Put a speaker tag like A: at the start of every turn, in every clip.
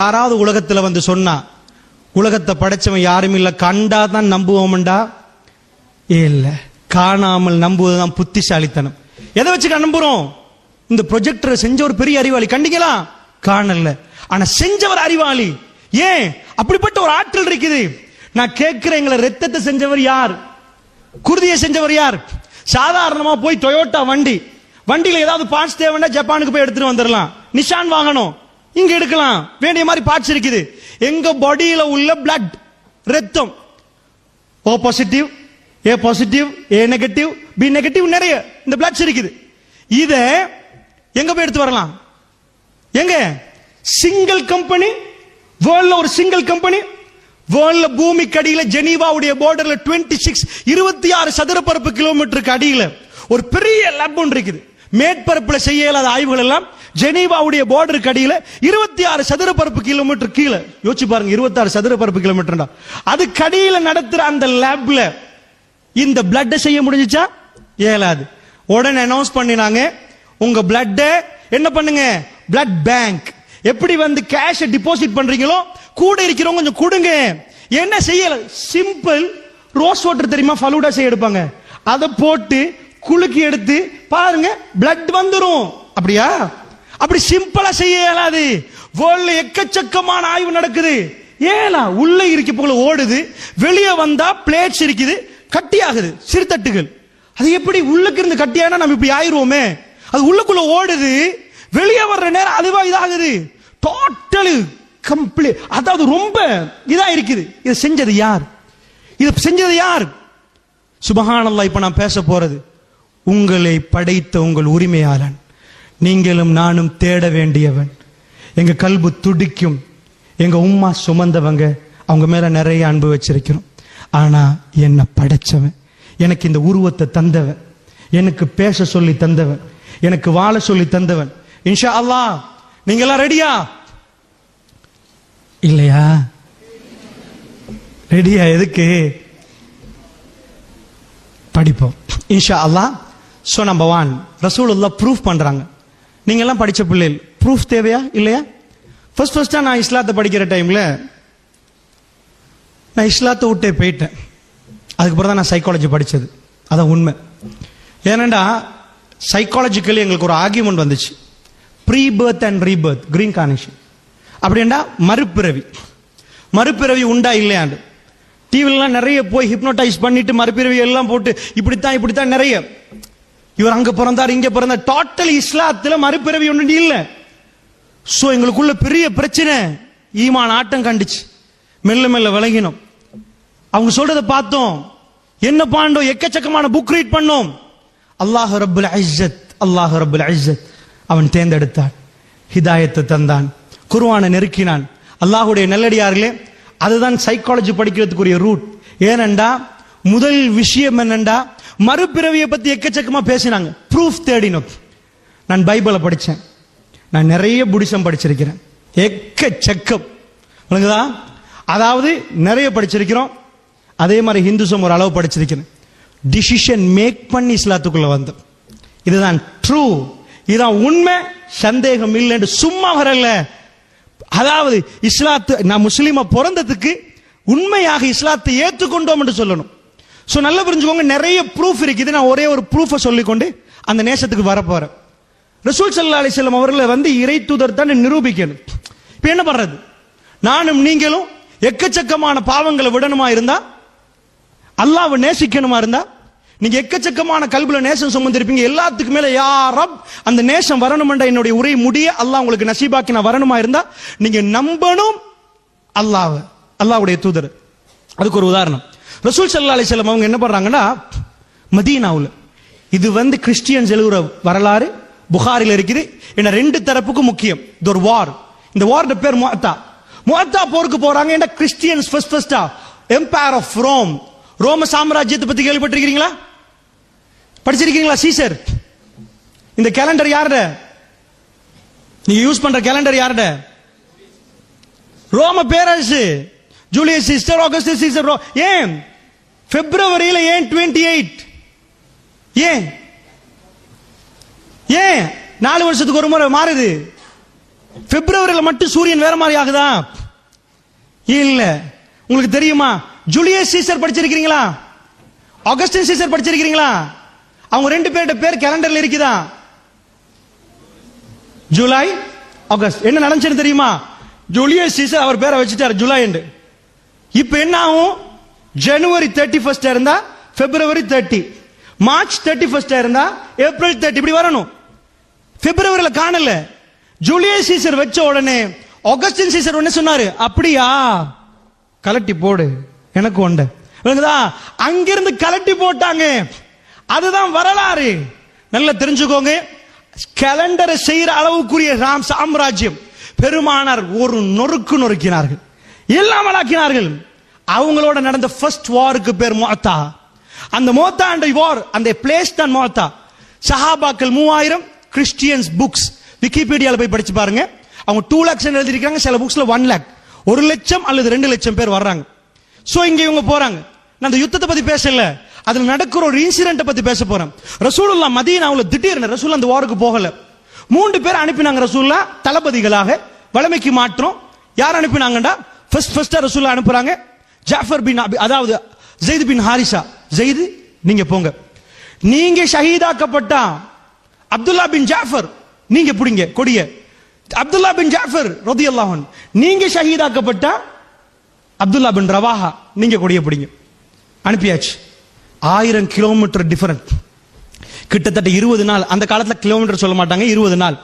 A: யாராவது உலகத்தில் வந்து சொன்னா உலகத்தை படைச்சவன் யாரும் இல்லை கண்டா தான் நம்புவோம்டா. இல்லை காணாமல் நம்புவதுதான் புத்திசாலித்தனம். எதை வச்சு நம்புறோம்? இந்த ப்ரொஜெக்டரை செஞ்ச ஒரு பெரிய அறிவாளி கண்டிங்களா? காணல ஆனா செஞ்சவர் அறிவாளி. ஏன்? அப்படிப்பட்ட ஒரு ஆற்றல் இருக்குது. நான் கேட்கிற எங்களை ரத்தத்தை செஞ்சவர் யார்? குருதியை செஞ்சவர் யார்? சாதாரணமா போய் டொயோட்டா வண்டி. வண்டியில ஏதாவது பார்ட்ஸ் தேவைன்னா ஜப்பானுக்கு போய் எடுத்துட்டு வந்துடலாம் நிஷான் வாங்கணும். இங்க எடுக்கலாம். வேண்டிய மாதிரி பார்ட்ஸ் இருக்குது. எங்க பாடியில உள்ள பிளட் ரத்தம். O positive A positive A negative B negative நிறைய இந்த பிளட்ஸ் இருக்குது. இத எங்க போய் எடுத்து வரலாம்? எங்க? சிங்கிள் கம்பெனி வேர்ல்ட்ல ஒரு சிங்கிள் கம்பெனி வேர்ல்ட்ல பூமிக்கு அடியில ஜெனீவாவுடைய பார்டர்ல 26 சிக்ஸ் இருபத்தி ஆறு சதுரப்பரப்பு கிலோமீட்டருக்கு அடியில ஒரு பெரிய லேப் ஒன்று இருக்குது. மேற்பரப்புல செய்ய இயலாத ஆய்வுகள் எல்லாம் ஜெனீவாவுடைய பார்டருக்கு அடியில இருபத்தி ஆறு சதுர பரப்பு கிலோமீட்டர் கீழே. யோசிச்சு பாருங்க இருபத்தி ஆறு சதுரப்பரப்பு கிலோமீட்டர் அதுக்கு அடியில நடத்துற அந்த லேப்ல இந்த பிளட்டை செய்ய முடிஞ்சிச்சா? இயலாது. உடனே அனௌன்ஸ் பண்ணினாங்க உங்க பிளட் என்ன பண்ணுங்க? பிளட் பேங்க் எப்படி வந்து கேஷ் டிபாசிட் பண்றீங்களோ கூட இருக்கிறவங்க கொஞ்சம் கொடுங்க. என்ன செய்யல? சிம்பிள் ரோஸ் வாட்டர் தெரியுமா? ஃபலூடா செய்ய எடுப்பாங்க. அதை போட்டு குலுக்கி எடுத்து பாருங்க பிளட் வந்துடும் அப்படியா? அப்படி சிம்பிளா செய்ய இயலாது. வேர்ல்ட்ல எக்கச்சக்கமான ஆய்வு நடக்குது. ஏலா உள்ள இருக்க போல ஓடுது. வெளியே வந்தா பிளேட்ஸ் இருக்குது. கட்டியாகுது. சிறுதட்டுகள் அது எப்படி உள்ளுக்கு இருந்து கட்டியானா நம்ம இப்படி ஆயிருவோமே? அது உள்ளுக்குள்ள ஓடுது. வெளியே வர்ற நேரம் அதுவா இதாகுது. டோட்டலு கம்ப்ளீட் அதாவது ரொம்ப இதா இருக்குது. இதை செஞ்சது யார்? இதை செஞ்சது யார்? சுபகானல்லா இப்ப நான் பேச போறது உங்களை படைத்த உங்கள் உரிமையாளன். நீங்களும் நானும் தேட வேண்டியவன். எங்க கல்பு துடிக்கும். எங்க உம்மா சுமந்தவங்க அவங்க மேல நிறைய அன்பு வச்சிருக்கிறோம். ஆனா என்னை படைச்சவன். எனக்கு இந்த உருவத்தை தந்தவன். எனக்கு பேச சொல்லி தந்தவன். எனக்கு வாழ சொல்லி தந்தவன். இன்ஷா அல்லா நீங்களாம் ரெடியா? இல்லையா? ரெடியா எதுக்கு? படிப்போம். இன்ஷா அல்லா ஸோ நம்பர் ஒன் ரசூலுல்லா ப்ரூஃப் பண்றாங்க. நீங்க எல்லாம் படிச்ச பிள்ளைகள் ப்ரூஃப் தேவையா? இல்லையா? ஃபர்ஸ்ட் ஃபர்ஸ்டா நான் இஸ்லாத்தை படிக்கிற டைம்ல நான் இஸ்லாத்தை விட்டே போயிட்டேன். அதுக்கப்புறம் தான் நான் சைக்காலஜி படித்தது அதான் உண்மை. ஏனண்டா சைக்காலஜிக்கலி எங்களுக்கு ஒரு ஆர்கியூமெண்ட் வந்துச்சு. Pre birth and rebirth reincarnation அப்படின்னா மறுபிறவி. மறுபிறவி உண்டா இல்லையாண்டு? டிவிலாம் நிறைய போய் ஹிப்னோட்டைஸ் பண்ணிட்டு மறுபிறவி எல்லாம் போட்டு இப்படித்தான் இப்படித்தான் நிறைய. இவர் அங்க பிறந்தார் இங்க பிறந்தார். டோட்டல் இஸ்லாத்துல மறுபிறவி ஒன்று இல்ல. சோ எங்களுக்குள்ள பெரிய பிரச்சனை ஈமான் ஆட்டம் கண்டுச்சு. மெல்ல மெல்ல விலகினோம். அவங்க சொல்றத பார்த்தோம். என்ன பாண்டோம்? எக்கச்சக்கமான புக் ரீட் பண்ணோம். அல்லாஹ் ரபுல் இஸ்ஸத் அல்லாஹ் ரபுல் இஸ்ஸத். அவன் தேர்ந்தெடுத்தான். ஹிதாயத்தை தந்தான். குருவானை நெருக்கினான். அல்லாஹுடைய நல்லடியார்களே அதுதான் சைக்காலஜி படிக்கிறதுக்குரிய ரூட் ஏனண்டா முதல் விஷயம் என்னண்டா மறுபிறவியை பத்தி எக்கச்சக்கமா பேசினாங்க. ப்ரூஃப் தேடினோம் நான் பைபிளை படித்தேன் நான் நிறைய புடிசம் படிச்சிருக்கிறேன். எக்கச்சக்கம். விளங்குதா? அதாவது நிறைய படிச்சிருக்கிறோம். அதே மாதிரி ஹிந்துசம் ஒரு அளவு படிச்சிருக்கிறேன். டிசிஷன் மேக் பண்ணி இஸ்லாத்துக்குள்ள வந்தோம் இதுதான் ட்ரூ இதுதான் உண்மை. சந்தேகம் இல்லைன்னு சும்மா வரல. அதாவது இஸ்லாத்து நான் முஸ்லீமை பிறந்ததுக்கு உண்மையாக இஸ்லாத்தை ஏற்றுக்கொண்டோம் என்று சொல்லணும். ஸோ நல்லா புரிஞ்சுக்கோங்க நிறைய ப்ரூஃப் இருக்குது. நான் ஒரே ஒரு ப்ரூஃபை சொல்லிக்கொண்டு அந்த நேசத்துக்கு வர ரசூல் சல்லா அலிஸ்லாம் அவர்களை வந்து இறை தூதர் தான் நிரூபிக்கணும். இப்போ என்ன பண்ணுறது நானும் நீங்களும் எக்கச்சக்கமான பாவங்களை விடணுமா இருந்தா? அல்லாவை நேசிக்கணுமா இருந்தா? நீங்க எக்கச்சக்கமான கல்வில நேசம் சுமந்திருப்பீங்க. எல்லாத்துக்கு மேல யாரப் அந்த நேசம் வரணும்ன்ற என்னுடைய உரை முடிய அல்லாஹ் உங்களுக்கு நசீபாக்கி நான் வரணுமா இருந்தா? நீங்க நம்பணும் அல்லாஹ் அல்லாஹ்வுடைய தூதர். அதுக்கு ஒரு உதாரணம். ரசூல் சல்லா அலிஸ்லாம் அவங்க என்ன பண்றாங்கன்னா மதீனாவில். இது வந்து கிறிஸ்டியன்ஸ் எழுதுற வரலாறு புகாரில் இருக்குது. என்ன ரெண்டு தரப்புக்கும் முக்கியம். இது ஒரு வார் இந்த வார்ட பேர் முஅத்தா. முஅத்தா போருக்கு போறாங்க. என்ன கிறிஸ்டியன்ஸ் ஃபர்ஸ்ட் ஃபர்ஸ்டா எம்பையர் ஆஃப் ரோம் ரோம சாம்ராஜ்யத்தை பத்தி கேள்விப்பட்டிருக்கீங்களா? படிச்சிருக்கீங்களா சீசர்? இந்த கேலண்டர் யாருட? நீங்க யூஸ் பண்ற கேலண்டர் யாருட? ரோம பேரரசு. ஜூலியஸ் சிஸ்டர் ஆகஸ்ட் சீசர் ஏன்? பிப்ரவரியில் ஏன் டுவெண்ட்டி எயிட் ஏன்? ஏன்? நாலு வருஷத்துக்கு ஒரு முறை மாறுது. பிப்ரவரியில் மட்டும் சூரியன் வேற மாதிரி ஆகுதா? இல்ல. உங்களுக்கு தெரியுமா? ஜூலியஸ் சீசர் படிச்சிருக்கீங்களா ஆகஸ்டின் சீசர் படிச்சிருக்கீங்களா அவங்க ரெண்டு பேருடைய பேர் கேலண்டர்ல இருக்குதா? ஜூலை ஆகஸ்ட் என்ன நடந்துச்சுன்னு தெரியுமா? ஜூலியஸ் சீசர் அவர் பேரை வச்சுட்டார் ஜூலை இப்ப என்ன ஆகும்? ஜனவரி தேர்ட்டி ஃபர்ஸ்ட் இருந்தா February thirty March thirty first இருந்தா ஏப்ரல் தேர்ட்டி இப்படி வரணும். பிப்ரவரியில் காணல. ஜூலியஸ் சீசர் வச்ச உடனே ஆகஸ்டின் சீசர் உடனே சொன்னாரு அப்படியா? கலட்டி போடு. எனக்கு உண்டு விளங்குதா? அங்கிருந்து கலட்டி போட்டாங்க. அதுதான் வரலாறு. நல்லா தெரிஞ்சுக்கோங்க. கேலண்டரை செய்யற அளவுக்குரிய ராம் சாம்ராஜ்யம். பெருமானார் ஒரு நொறுக்கு நொறுக்கினார்கள். இல்லாமலாக்கினார்கள். அவங்களோட நடந்த ஃபர்ஸ்ட் வாருக்கு பேர் மோத்தா. அந்த மோத்தா அண்ட் வார் அந்த பிளேஸ் தான் மோத்தா. சஹாபாக்கள் மூவாயிரம் கிறிஸ்டியன்ஸ் புக்ஸ் விக்கிபீடியாவில் போய் படிச்சு பாருங்க. அவங்க டூ லேக்ஸ் எழுதிருக்காங்க சில புக்ஸ்ல ஒன் லேக் ஒரு லட்சம் அல்லது ரெண்டு லட்சம் பேர் வர்றாங்க. ஸோ இங்க இவங்க போறாங்க. நான் அந்த யுத்தத்தை பத்தி பேசல. அதுல நடக்கிற ஒரு இன்சிடென்ட் பத்தி பேச போறேன். ரசூலுல்லா மதீனாவுல திடீர்னு ரசூல் அந்த வாருக்கு போகல. மூன்று பேர் அனுப்பினாங்க ரசூல்லா தளபதிகளாக. வளமைக்கு மாற்றம். யார் அனுப்பினாங்கடா ஃபர்ஸ்ட் ஃபர்ஸ்டா ரசூல்லா அனுப்புறாங்க. ஜாஃபர் பின் அபி அதாவது ஜெயிது பின் ஹாரிசா ஜெயிது நீங்க போங்க. நீங்க ஷஹீதாக்கப்பட்டா அப்துல்லா பின் ஜாஃபர் நீங்க பிடிங்க கொடிய. அப்துல்லா பின் ஜாஃபர் ரதியல்லாஹு அல்லாஹன் நீங்க ஷஹீதாக்கப்பட்டா அப்துல்லா பின் ரவாஹா நீங்க கொடிய பிடிங்க. அனுப்பியாச்சு. ஆயிரம் கிலோமீட்டர் டிஃபரண்ட் கிட்டத்தட்ட இருபது நாள் அந்த காலத்தில் கிலோமீட்டர் சொல்ல மாட்டாங்க இருபது நாள்.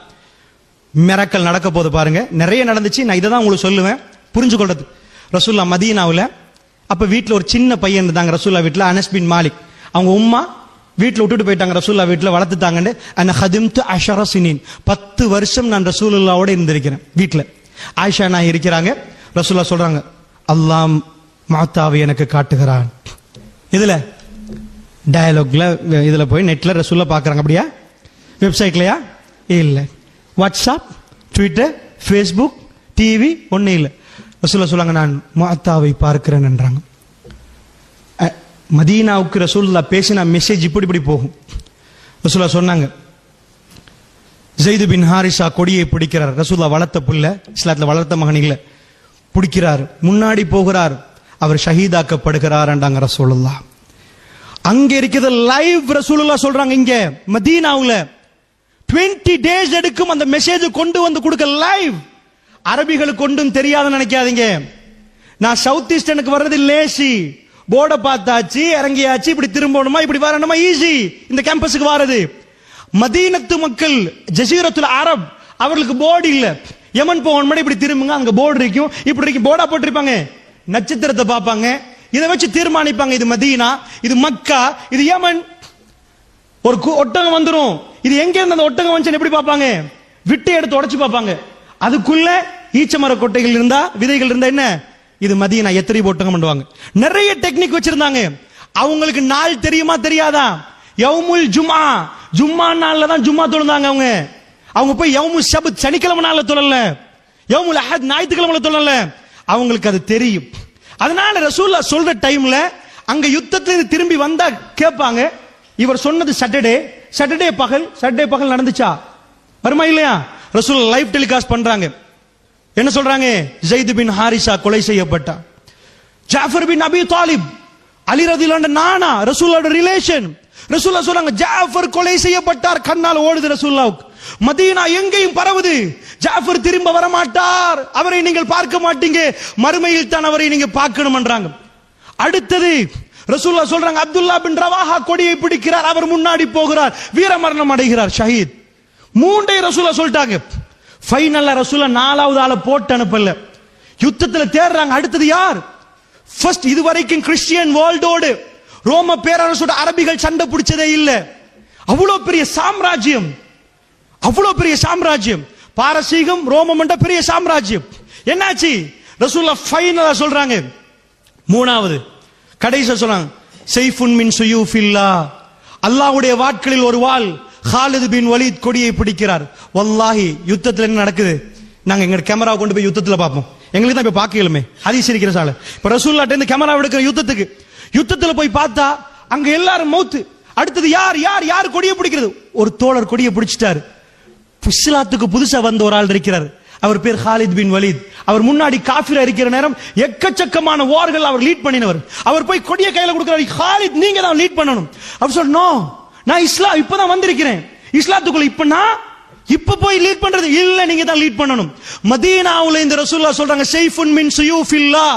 A: மிரக்கல் நடக்க போது பாருங்க. நிறைய நடந்துச்சு. நான் இதை தான் உங்களுக்கு சொல்லுவேன். புரிஞ்சு கொள்றது ரசூல்லா மதீனாவுல அப்போ வீட்டில் ஒரு சின்ன பையன் இருந்தாங்க ரசூல்லா வீட்டில் அனஸ் பின் மாலிக். அவங்க உம்மா வீட்டில் விட்டுட்டு போயிட்டாங்க ரசூல்லா வீட்டில் வளர்த்துட்டாங்கன்னு. அந்த ஹதிம்து அஷர பத்து வருஷம் நான் ரசூலுல்லாவோட இருந்திருக்கிறேன் வீட்டில் ஆயிஷா நான் இருக்கிறாங்க ரசூல்லா சொல்றாங்க அல்லாம் மாத்தாவை எனக்கு காட்டுகிறான். இதில் டயலாக்ல இதில் போய் நெட்டில் ரசூல்லா பார்க்குறாங்க அப்படியா? வெப்சைட்லையா இல்லை. வாட்ஸ்அப் ட்விட்டர் ஃபேஸ்புக் டிவி ஒன்றும் இல்லை. ரசூல்லா சொல்லுவாங்க நான் மாத்தாவை பார்க்கிறேன் என்றாங்க. மதீனாவுக்கு ரசூல்லா பேசின மெசேஜ் இப்படி இப்படி போகும். ரசூல்லா சொன்னாங்க ஜெயிது பின் ஹாரிஷா கொடியை பிடிக்கிறார். ரசூல்லா வளர்த்த புள்ள இஸ்லாத்தில் வளர்த்த மகனிகளை பிடிக்கிறார் முன்னாடி போகிறார். அவர் ஷஹீதாக்கப்படுகிறார் என்றாங்க ரசூலுல்லா அங்க இருக்கிறது லைவ் ரசூலுல்லா சொல்றாங்க இங்க மதீனாவுல 20 டேஸ் எடுக்கும் அந்த மெசேஜ் கொண்டு வந்து கொடுக்க லைவ் அரபிகளுக்கு கொண்டும் தெரியாதுன்னு நினைக்காதீங்க. நான் சவுத் ஈஸ்டனுக்கு வர்றது லேசி போர்டை பார்த்தாச்சு இறங்கியாச்சு இப்படி திரும்பணுமா இப்படி வரணுமா ஈஸி இந்த கேம்பஸுக்கு வாரது. மதீனத்து மக்கள் ஜசீரத்துல அரப் அவர்களுக்கு போர்டு இல்ல. யமன் போகணும் முன்னாடி இப்படி திரும்புங்க அங்க போர்டு இருக்கும். இப்படி இருக்கும் போர்டா போட்டிருப்பாங்க. நட்சத்திரத்தை பார்ப்பாங்க. இதை வச்சு தீர்மானிப்பாங்க. இது மதீனா இது மக்கா இது யமன். ஒரு கு- ஒட்டகம் வந்துடும் இது எங்க இருந்து அந்த ஒட்டகம் வந்துச்சு எப்படி பார்ப்பாங்க? விட்டு எடுத்து உடச்சு பார்ப்பாங்க. அதுக்குள்ள ஈச்சமர கொட்டைகள் இருந்தா விதைகள் இருந்தா என்ன? இது மதியனா எத்திரி ஒட்டகம் பண்ணுவாங்க. நிறைய டெக்னிக் வச்சிருந்தாங்க. அவங்களுக்கு நாள் தெரியுமா தெரியாதா? யவுமுல் ஜுமா ஜும்மா நாள்ல தான் ஜும்மா தொழுந்தாங்க அவங்க. அவங்க போய் யவுமு சபத் சனிக்கிழமை நாள்ல தொழல. யவுமுல் அஹத் ஞாயிற்றுக்கிழமை தொழல. அவங்களுக்கு அது தெரியும். அதனால ரசூல்லா சொல்ற டைம்ல அங்க யுத்தத்துல திரும்பி வந்தா கேட்பாங்க. இவர் சொன்னது சாட்டர்டே சாட்டர்டே பகல் சாட்டர்டே பகல் நடந்துச்சா? வருமா இல்லையா? ரசூல் லைவ் டெலிகாஸ்ட் பண்றாங்க. என்ன சொல்றாங்க? ஜெயித் பின் ஹாரிசா கொலை செய்யப்பட்டா ஜாஃபர் பின் அபி தாலிப் அலி ரதிலாண்ட நானா ரசூலோட ரிலேஷன் ரசூல்லா சொல்றாங்க ஜாஃபர் கொலை செய்யப்பட்டார் கண்ணால் ஓடுது ரசூல்லாவுக்கு மதீனா எங்கேயும் பரவுது. ஜாஃபர் திரும்ப வர மாட்டார் அவரை நீங்கள் பார்க்க மாட்டீங்க. மறுமையில் தான் அவரை நீங்க பார்க்கணும்ன்றாங்க. அடுத்தது ரசூல்லா சொல்றாங்க அப்துல்லா பின் ரவாஹா கொடியை பிடிக்கிறார். அவர் முன்னாடி போகிறார். வீரமரணம் அடைகிறார் ஷஹீத். மூண்டை ரசூலா சொல்லிட்டாங்க. ஃபைனல்ல ரசூலா நாலாவது ஆளை போட்டு அனுப்பல. யுத்தத்துல தேடுறாங்க அடுத்தது யார்? ஃபர்ஸ்ட் இதுவரைக்கும் கிறிஸ்டியன் வேர்ல்டோடு ரோம பேரரசோட அரபிகள் சண்டை பிடிச்சதே இல்ல. அவ்வளோ பெரிய சாம்ராஜ்யம். அவ்வளோ பெரிய சாம்ராஜ்யம். பாரசீகம் ரோமம் என்ற பெரிய சாம்ராஜ்யம். என்னாச்சு? ரசூல்லா ஃபைனலா சொல்றாங்க. மூணாவது கடைசியா சொல்றாங்க செய்ஃபுன் மின் சுயூஃபில்லா. அல்லாஹ்வுடைய வாட்களில் ஒரு வாள் ஹாலிது பின் வலித் கொடியை பிடிக்கிறார். வல்லாஹி யுத்தத்தில் என்ன நடக்குது? நாங்கள் எங்க கேமரா கொண்டு போய் யுத்தத்தில் பார்ப்போம். எங்களுக்கு தான் இப்போ பார்க்கலுமே. அதிசரிக்கிற சாலை. இப்போ ரசூல்லாட்ட இருந்து கேமரா எடுக்கிற யுத்தத்துக்கு. யுத்தத்தில் போய் பார்த்தா அங்க எல்லாரும் மௌத்து. அடுத்தது யார் யார் யார் கொடியை பிடிக்கிறது? ஒரு தோழர் கொடியை பிடிச்சிட்டாரு. இஸ்லாத்துக்கு புதுசா வந்த ஒரு ஆள் இருக்கிறார். அவர் பேர் ஹாலித் பின் வலித் அவர் முன்னாடி காஃபிரா இருக்கிற நேரம் எக்கச்சக்கமான வார்கள் அவர் லீட் பண்ணினவர். அவர் போய் கொடிய கையில கொடுக்கிறார். ஹாலித் நீங்க தான் லீட் பண்ணணும். அவர் சொன்ன நான் இஸ்லாம் இப்பதான் வந்திருக்கிறேன். இஸ்லாத்துக்குள்ள இப்ப நான் இப்ப போய் லீட் பண்றது இல்ல நீங்க தான் லீட் பண்ணணும். மதீனாவுல இந்த ரசூல்லா சொல்றாங்க ஷைஃபுன் மின் சுயூஃபில்லா.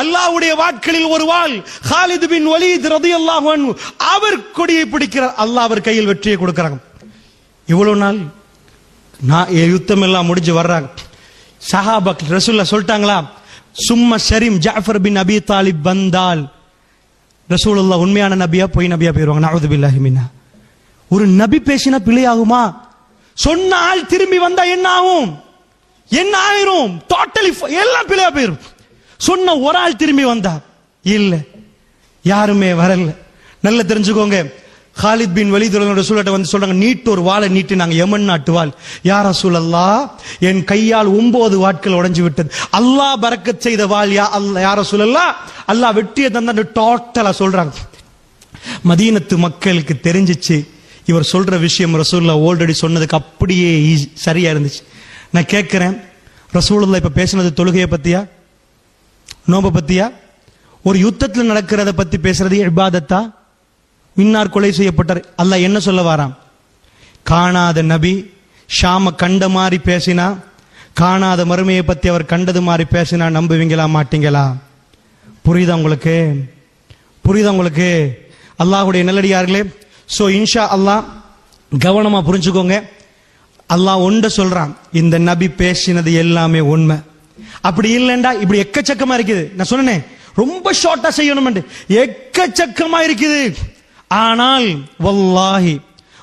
A: அல்லாஹ்வுடைய வாட்களில் ஒரு வாள் ஹாலித் பின் வலீத் ரலியல்லாஹு அன்ஹு அவர் கொடியை பிடிக்கிறார். அல்லாஹ் அவர் கையில் வெற்றியை கொடுக்கறாங்க. இவ்வளவு நாள் நான் யுத்தம் எல்லாம் முடிஞ்சு வர்றாங்க. சஹாபக் ரசூல்லா சொல்லிட்டாங்களா சும்மா ஷரீம் ஜாஃபர் பின் அபி தாலிப் வந்தால் ரசூலுல்லாஹ் உண்மையான நபியா பொய் நபியா போயிருவாங்க. நஅூது பில்லாஹி மின்னா. ஒரு நபி பேசினா பிழையாகுமா? சொன்ன ஆள் திரும்பி வந்தா என்ன ஆகும் என்ன ஆயிரும் டோட்டலி எல்லாம் பிழையா போயிரும். சொன்ன ஒரு ஆள் திரும்பி வந்தா இல்ல யாருமே வரல. நல்லா தெரிஞ்சுக்கோங்க. ஹாலித் பின் வலிதுலனோட சூழட்ட வந்து சொல்றாங்க நீட்டு ஒரு வாளை நீட்டினாங்க யமன் நாட்டு வாள். யார சூழல்லா என் கையால் ஒன்பது வாட்கள் உடஞ்சு விட்டது. அல்லாஹ் பறக்க செய்த வாள் யா அல்ல யார சூழல்லா அல்லாஹ் வெற்றியை தந்தான்னு டோட்டலா சொல்றாங்க. மதீனத்து மக்களுக்கு தெரிஞ்சிச்சு இவர் சொல்ற விஷயம் ரசூல்லா ஆல்ரெடி சொன்னதுக்கு அப்படியே easy- சரியா இருந்துச்சு. நான் கேட்கிறேன் ரசூலுல்லாஹ் இப்ப பேசுனது தொழுகையை பத்தியா? நோம்ப பத்தியா? ஒரு யுத்தத்தில் நடக்கிறத பத்தி பேசுறது இபாதத்தா? இன்னார் கொலை செய்யப்பட்டார். அல்லாஹ் என்ன சொல்ல வாராம் காணாத நபி ஷாம கண்ட மாதிரி பேசினா காணாத மறுமையை பத்தி அவர் கண்டது மாதிரி பேசினா நம்புவீங்களா மாட்டீங்களா? புரியுதா உங்களுக்கு? புரியுதா உங்களுக்கு? அல்லாஹுடைய நல்லடியார்களே சோ இன்ஷா அல்லாஹ் கவனமா புரிஞ்சுக்கோங்க. அல்லாஹ் ஒன்றை சொல்றான் இந்த நபி பேசினது எல்லாமே உண்மை. அப்படி இல்லைண்டா இப்படி எக்கச்சக்கமா இருக்குது. நான் சொன்னேனே ரொம்ப ஷார்ட்டா செய்யணும் எக்கச்சக்கமா இருக்குது. ஆனால் வல்லாஹி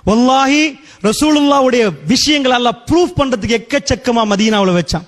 A: வல்லாஹி ரசூலுல்லாவுடைய விஷயங்கள் எல்லாம் ப்ரூஃப் பண்றதுக்கு எக்கச்சக்கமா மதீனாவுல வச்சான்.